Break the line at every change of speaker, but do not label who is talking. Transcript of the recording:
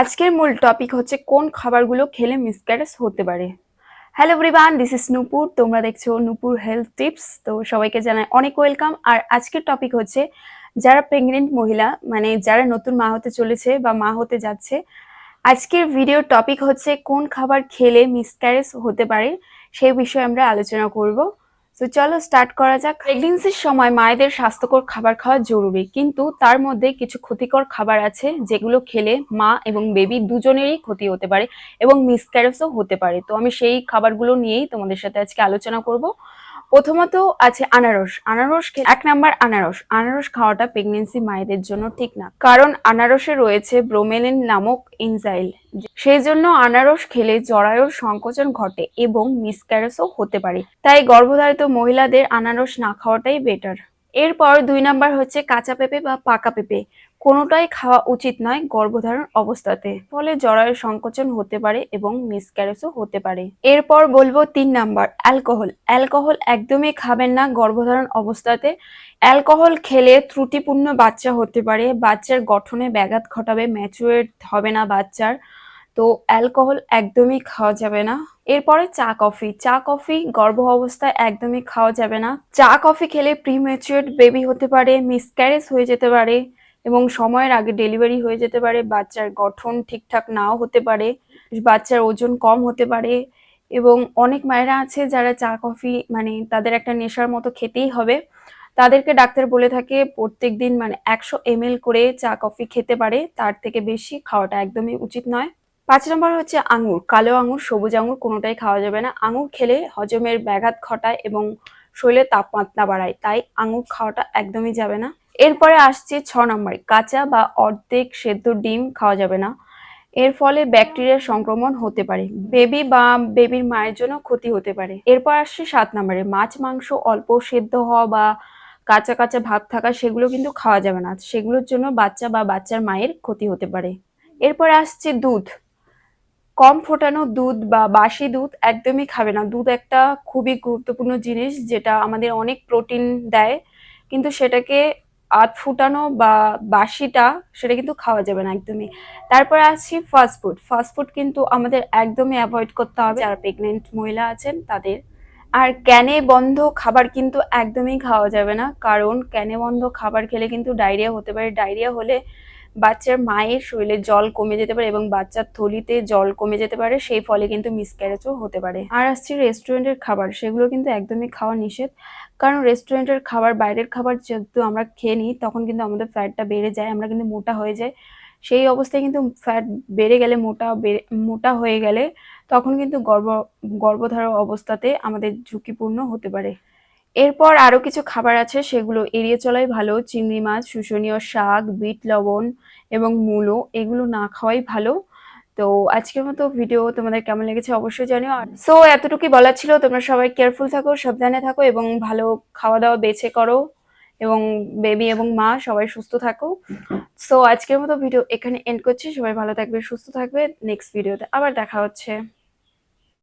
আজকের মূল টপিক হচ্ছে কোন খাবারগুলো খেলে মিসক্যারেজ হতে পারে। Hello everyone this is Nupur তোমরা দেখছ নূপুর হেলথ টিপস তো সবাইকে জানাই অনেক ওয়েলকাম আর আজকের টপিক হচ্ছে যারা প্রেগনেন্ট মহিলা মানে যারা নতুন মা হতে চলেছে বা মা হতে যাচ্ছে, আজকের ভিডিওর টপিক হচ্ছে কোন খাবার খেলে মিসক্যারেজ হতে পারে, সেই বিষয়ে আমরা আলোচনা করব। তো চলো স্টার্ট করা যাক। প্রেগনেন্সির সময় মায়েদের স্বাস্থ্যকর খাবার খাওয়া জরুরি, কিন্তু তার মধ্যে কিছু ক্ষতিকর খাবার আছে যেগুলো খেলে মা এবং বেবি দুজনেরই ক্ষতি হতে পারে এবং মিসক্যারেজও হতে পারে। তো আমি সেই খাবারগুলো নিয়েই তোমাদের সাথে আজকে আলোচনা করব। প্রথমত আছে আনারস। আনারস এক নাম্বার আনারস। আনারস খাওয়াটা প্রেগনেন্সি মায়েদের জন্য ঠিক না। কারণ আনারসে রয়েছে ব্রোমেলিন নামক এনজাইল সেই জন্য আনারস খেলে জরায়ুর সংকোচন ঘটে এবং মিসক্যারেজও হতে পারে। তাই গর্ভধারিত মহিলাদের আনারস না খাওয়াটাই বেটার এরপর দুই নাম্বার হচ্ছে কাঁচা পেঁপে বা পাকা পেঁপে। কোনোটাই খাওয়া উচিত নয় গর্ভধারণ অবস্থাতে। ফলে জরায়ুর সংকোচন হতে পারে এবং মিসক্যারেজও হতে পারে। এরপর বলব তিন নাম্বার অ্যালকোহল অ্যালকোহল একদমই খাবেন না গর্ভধারণ অবস্থাতে। অ্যালকোহল খেলে ত্রুটিপূর্ণ বাচ্চা হতে পারে, বাচ্চার গঠনে ব্যাঘাত ঘটাবে ম্যাচুরেট হবে না বাচ্চার। তো অ্যালকোহল একদমই খাওয়া যাবে না। এরপরে চা কফি চা কফি গর্ভ অবস্থায় একদমই খাওয়া যাবে না। চা কফি খেলে প্রিম্যাচুয়ার বেবি হতে পারে মিসক্যারেজ হয়ে যেতে পারে। এবং সময়ের আগে ডেলিভারি হয়ে যেতে পারে, বাচ্চার গঠন ঠিকঠাক নাও হতে পারে, বাচ্চার ওজন কম হতে পারে এবং অনেক মায়েরা আছে যারা চা, কফি মানে তাদের একটা নেশার মতো খেতেই হবে। তাদেরকে ডাক্তার বলে থাকে প্রত্যেক দিন মানে একশো এম করে চা, কফি খেতে পারে, তার থেকে বেশি খাওয়াটা একদমই উচিত নয়। পাঁচ নম্বর হচ্ছে আঙুর, কালো আঙুর, সবুজ আঙুর কোনোটাই খাওয়া যাবে না। আঙুর খেলে হজমের ব্যাঘাত ঘটায় এবং শরীরে তাপমাত্রা বাড়ায়, তাই আঙুর খাওয়াটা একদমই যাবে না। এরপরে আসছে ছ নম্বর, কাঁচা বা অর্ধেক সেদ্ধ ডিম খাওয়া যাবে না। এর ফলে ব্যাকটেরিয়ার সংক্রমণ হতে পারে। বেবি বা বেবির মায়ের জন্য ক্ষতি হতে পারে। এরপর আসছে সাত নম্বরে, মাছ, মাংস অল্প সেদ্ধ হওয়া বা কাঁচা কাঁচা ভাব থাকা সেগুলো কিন্তু খাওয়া যাবে না। সেগুলোর জন্য বাচ্চা বা বাচ্চার মায়ের ক্ষতি হতে পারে। এরপরে আসছে দুধ। কম ফোটানো দুধ বা বাসি দুধ একদমই খাবে না। দুধ একটা খুবই গুরুত্বপূর্ণ জিনিস যেটা আমাদের অনেক প্রোটিন দেয়। কিন্তু সেটাকে আধ ফুটানো বা বাসিটা সেটা কিন্তু খাওয়া যাবে না একদমই। তারপরে আসছি ফাস্টফুড ফাস্টফুড কিন্তু আমাদের একদমই অ্যাভয়েড করতে হবে। যারা প্রেগনেন্ট মহিলা আছেন তাদের। আর ক্যানে বন্ধ খাবার কিন্তু একদমই খাওয়া যাবে না। কারণ ক্যানে বন্ধ খাবার খেলে কিন্তু ডায়রিয়া হতে পারে। ডায়রিয়া হলে বাচ্চার মায়ের শরীরে জল কমে যেতে পারে এবং বাচ্চার থলিতে জল কমে যেতে পারে। সেই ফলে কিন্তু মিসক্যারেজও হতে পারে। আর আসছে রেস্টুরেন্টের খাবার। সেগুলো কিন্তু একদমই খাওয়া নিষেধ। কারণ রেস্টুরেন্টের খাবার, বাইরের খাবার যেহেতু আমরা খেয়ে নিই, তখন কিন্তু আমাদের ফ্যাটটা বেড়ে যায়, আমরা কিন্তু মোটা হয়ে যাই। সেই অবস্থায় কিন্তু ফ্যাট বেড়ে গেলে, মোটা মোটা হয়ে গেলে তখন কিন্তু গর্ভ, গর্ভধারণ অবস্থাতে আমাদের ঝুঁকিপূর্ণ হতে পারে। এরপর আরও কিছু খাবার আছে, সেগুলো এড়িয়ে চলাই ভালো। চিংড়ি মাছ, শুষণীয় শাক, বিট, লবণ এবং মূলো, এগুলো না খাওয়াই ভালো। তো আজকের মতো ভিডিও তোমাদের কেমন লেগেছে অবশ্যই জানিও। সো এতটুকুই বলার ছিল, তোমরা সবাই কেয়ারফুল থাকো, সাবধানে থাকো এবং ভালো খাওয়া দাওয়া বেছে করো এবং বেবি এবং মা সবাই সুস্থ থাকো। সো আজকের মতো ভিডিও এখানে এন্ড করছি, সবাই ভালো থাকবে, সুস্থ থাকবে নেক্সট ভিডিওতে আবার দেখা হচ্ছে।